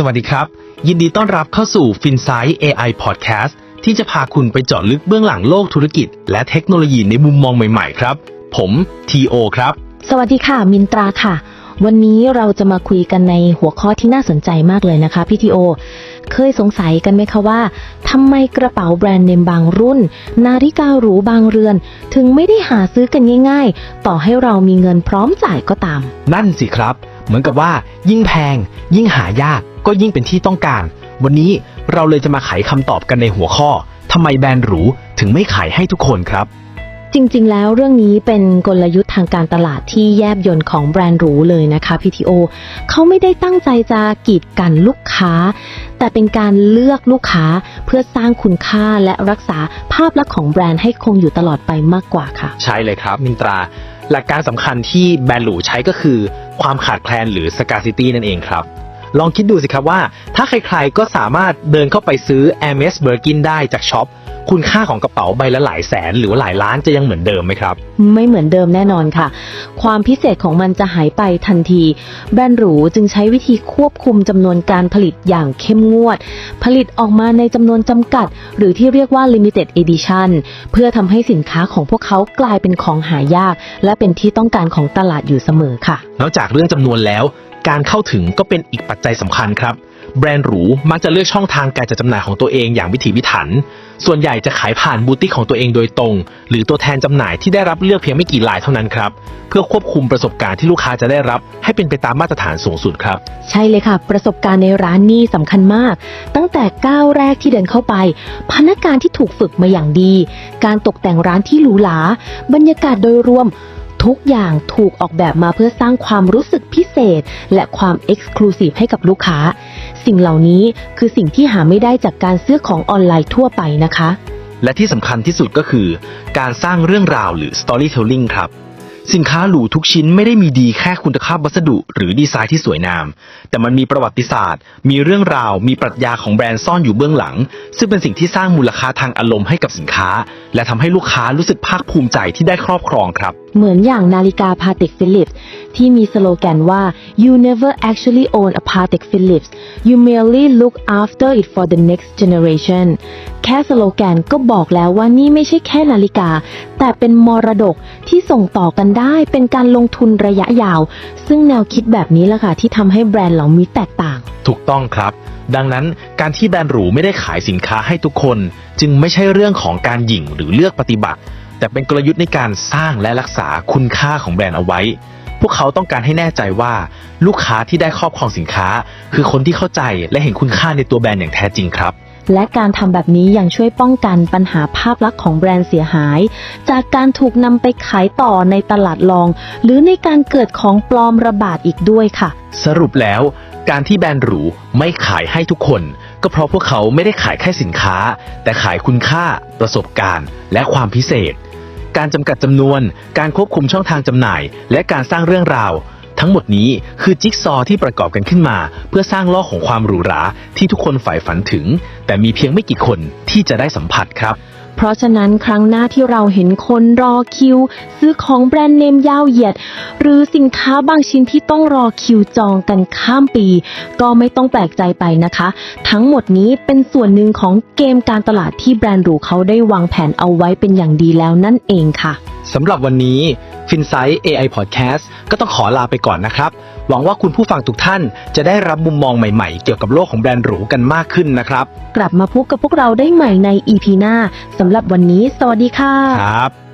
สวัสดีครับ ยินดีต้อนรับเข้าสู่ FinSight AI Podcast ที่จะพาคุณไปเจาะลึกเบื้องหลังโลกธุรกิจ และเทคโนโลยีในมุมมองใหม่ ๆ ครับ ผม TO ครับ สวัสดีค่ะ มินตราค่ะ วันนี้เราจะมาคุยกันในหัวข้อที่น่าสนใจมากเลยนะคะพี่ทีโอ เคยสงสัยกันไหมคะว่าทำไมกระเป๋าแบรนด์เนมบางรุ่น นาฬิกาหรูบางเรือน ถึงไม่ได้หาซื้อกันง่าย ๆ ต่อให้เรามีเงินพร้อมจ่ายก็ตาม นั่นสิครับ เหมือนกับว่ายิ่งแพง ยิ่งหายาก ก็ยิ่งเป็นที่ต้องการ วันนี้เราเลยจะมาไขคำตอบกันในหัวข้อทำไมแบรนด์หรูถึงไม่ขายให้ทุกคนครับ จริงๆ แล้วเรื่องนี้เป็นกลยุทธ์ทางการตลาดที่แยบยนต์ของแบรนด์หรูเลยนะคะพีทีโอเขาไม่ได้ตั้งใจจะกีดกันลูกค้า แต่เป็นการเลือกลูกค้าเพื่อสร้างคุณค่าและรักษาภาพลักษณ์ของแบรนด์ให้คงอยู่ตลอดไปมากกว่าค่ะ ใช่เลยครับ มินตรา หลักการสำคัญที่แบรนด์หรูใช้ก็คือ ความขาดแคลนหรือ scarcity นั่นเองครับ ลองคิดดูสิครับว่า ถ้าใครๆก็สามารถเดินเข้าไปซื้อ Hermes Birkin ได้จากช็อปคุณค่าของกระเป๋าใบละหลายแสนหรือว่าหลายล้านจะยังเหมือนเดิมไหมครับ ไม่เหมือนเดิมแน่นอนค่ะ ความพิเศษของมันจะหายไปทันที แบรนด์หรูจึงใช้วิธีควบคุมจำนวนการผลิตอย่างเข้มงวด ผลิตออกมาในจำนวนจำกัด หรือที่เรียกว่า limited edition เพื่อทำให้สินค้าของพวกเขากลายเป็นของหายาก และเป็นที่ต้องการของตลาดอยู่เสมอค่ะ นอกจากเรื่องจำนวนแล้ว การเข้าถึงก็เป็นอีกปัจจัยสำคัญครับ แบรนด์หรูมักจะเลือกช่องทางการจัดจำหน่ายของตัวเองอย่างวิถีพิถัน ส่วนใหญ่จะขายผ่านบูติกของตัวเองโดยตรง หรือตัวแทนจำหน่ายที่ได้รับเลือกเพียงไม่กี่รายเท่านั้นครับ เพื่อควบคุมประสบการณ์ที่ลูกค้าจะได้รับ ให้เป็นไปตามมาตรฐานสูงสุดครับ ใช่เลยค่ะ ประสบการณ์ในร้านนี่สำคัญมาก ตั้งแต่ก้าวแรกที่เดินเข้าไป พนักงานที่ถูกฝึกมาอย่างดี การตกแต่งร้านที่หรูหราบรรยากาศโดยรวม ทุกอย่างถูกออกแบบมาเพื่อสร้างความรู้สึกพิเศษ และความเอกซ์คลูซีฟให้กับลูกค้า สิ่งเหล่านี้คือสิ่งที่หาไม่ได้จากการซื้อของออนไลน์ทั่วไปนะคะ และที่สำคัญที่สุดก็คือ การสร้างเรื่องราวหรือ storytelling ครับสินค้าหรูทุกชิ้นไม่ได้มีดีแค่คุณภาพวัสดุ หรือดีไซน์ที่สวยงาม แต่มันมีประวัติศาสตร์ มีเรื่องราว มีปรัชญาของแบรนด์ซ่อนอยู่เบื้องหลัง ซึ่งเป็นสิ่งที่สร้างมูลค่าทางอารมณ์ให้กับสินค้า และทำให้ลูกค้ารู้สึกภาคภูมิใจที่ได้ครอบครองครับเหมือนอย่างนาฬิกา Patek Philippe ที่มีสโลแกนว่า you never actually own a Patek Philippe you merely look after it for the next generation แค่สโลแกนก็บอกแล้วว่านี่ไม่ใช่แค่นาฬิกา แต่เป็นมรดกที่ส่งต่อกันได้ เป็นการลงทุนระยะยาว ซึ่งแนวคิดแบบนี้แหละค่ะที่ทำให้แบรนด์เหล่ามีแตกต่าง ถูกต้องครับ ดังนั้นการที่แบรนด์หรูไม่ได้ขายสินค้าให้ทุกคน จึงไม่ใช่เรื่องของการหยิ่งหรือเลือกปฏิบัติ แต่เป็นกลยุทธ์ในการสร้างและรักษาคุณค่าของแบรนด์เอาไว้ พวกเขาต้องการให้แน่ใจว่าลูกค้าที่ได้ครอบครองสินค้า คือคนที่เข้าใจและเห็นคุณค่าในตัวแบรนด์อย่างแท้จริงครับและการทำแบบนี้ยังช่วยป้องกันปัญหาภาพลักษณ์ของแบรนด์เสียหาย จากการถูกนำไปขายต่อในตลาดรอง หรือในการเกิดของปลอมระบาดอีกด้วยค่ะ สรุปแล้ว การที่แบรนด์หรูไม่ขายให้ทุกคน ก็เพราะพวกเขาไม่ได้ขายแค่สินค้า แต่ขายคุณค่า ประสบการณ์ และความพิเศษ การจำกัดจำนวน การควบคุมช่องทางจำหน่าย และการสร้างเรื่องราว ทั้งหมดนี้คือจิ๊กซอว์ที่ประกอบกันขึ้นมา เพื่อสร้างล้อของความหรูหราที่ทุกคนใฝ่ฝันถึง แต่มีเพียงไม่กี่คนที่จะได้สัมผัสครับ เพราะฉะนั้นครั้งหน้าที่เราเห็นคนรอคิว ซื้อของแบรนด์เนมยาวเหยียด หรือสินค้าบางชิ้นที่ต้องรอคิวจองกันข้ามปี ก็ไม่ต้องแปลกใจไปนะคะ ทั้งหมดนี้เป็นส่วนหนึ่งของเกมการตลาดที่แบรนด์หรูเขาได้วางแผนเอาไว้เป็นอย่างดีแล้วนั่นเองค่ะสำหรับวันนี้ FinSight AI Podcast ก็ต้องขอลาไปก่อนนะครับ หวังว่าคุณผู้ฟังทุกท่านจะได้รับมุมมองใหม่ๆ เกี่ยวกับโลกของแบรนด์หรูกันมากขึ้นนะครับ กลับมาพบกับพวกเราได้ใหม่ใน EP หน้าสำหรับวันนี้ สวัสดีค่ะ ครับ